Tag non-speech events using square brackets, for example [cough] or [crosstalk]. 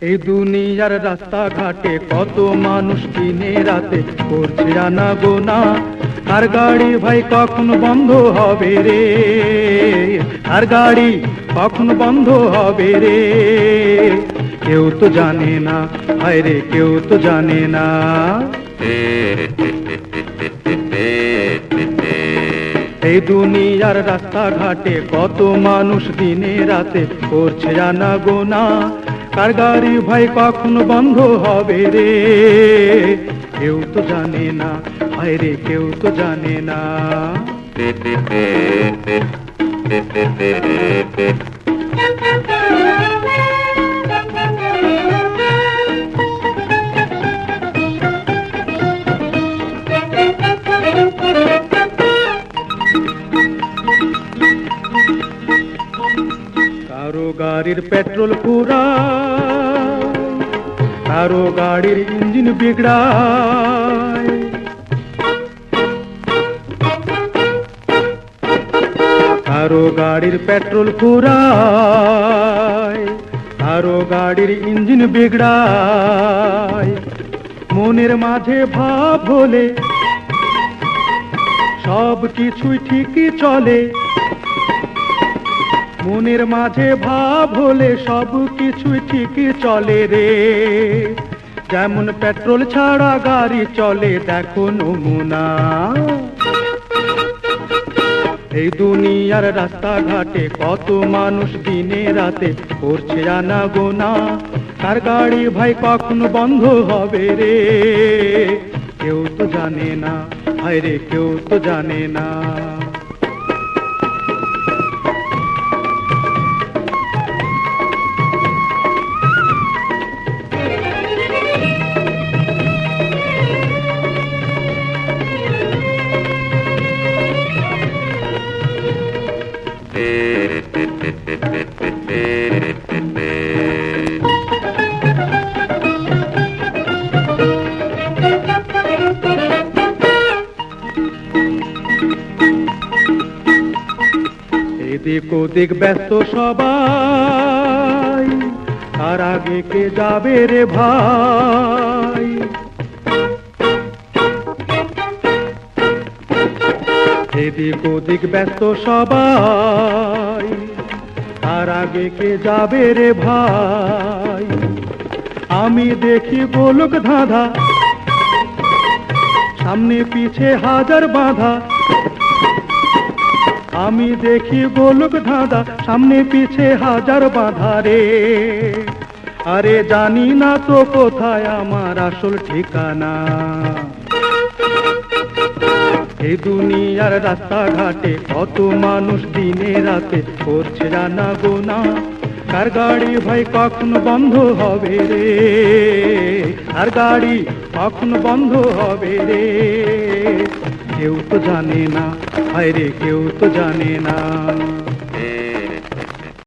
এই দুনিয়ার রাস্তাঘাটে কত মানুষ দিনে রাতে করছে আনা গোনা। আর গাড়ি ভাই কখন বন্ধ হবে রে? আর গাড়ি কখন বন্ধ হবে রে? কেউ তো জানে না, হায় রে, কেউ তো জানে না। [laughs] এই দুনিয়ার রাস্তাঘাটে কত মানুষ দিনে রাতে করছে আনা গোনা কার গাড়ি ভাই কখন বন্ধ হবে রে কেউ তো জানে না ভাই রে কেউ তো জানে না কারও গাড়ির পেট্রোল পুরা, কারও গাড়ির ইঞ্জিন বিগড়ায়। কারও গাড়ির পেট্রোল ফুরায় কারও গাড়ির ইঞ্জিন বিগড়ায়। মনের মাঝে ভাব হলে সব কিছুই ঠিকই চলে মনের মাঝে ভাব হলে সব কিছু ঠিকই চলে রে। যেমন পেট্রোল ছাড়া গাড়ি চলে, দেখো নমুনা। এই দুনিয়ার রাস্তাঘাটে কত মানুষ দিনে রাতে করছে আনা গোনা কার গাড়ি ভাই কখন বন্ধ হবে রে? কেউ তো জানে না হায় রে, কেউ তো জানে না। এদিক ওদিক ব্যস্ত সবাই আর আগে কে যাবে রে ভাই? এদিক ওদিক ব্যস্ত সবাই। আর আগে কে যাবে রে ভাই? আমি দেখি গোলক ধাঁধা। সামনে পিছে হাজার বাঁধা। আমি দেখি গোলক ধাঁধা, সামনে পিছে হাজার বাঁধা রে। আরে জানি না তো কোথায় আমার আসল ঠিকানা। এই দুনিয়ার রাস্তাঘাটে কত মানুষ দিনে রাতে করছে জানা গোনা। কার গাড়ি ভাই কখন বন্ধ হবে রে? আর গাড়ি কখন বন্ধ হবে রে? কেউ তো জানে না, হায় রে, কেউ তো জানে না।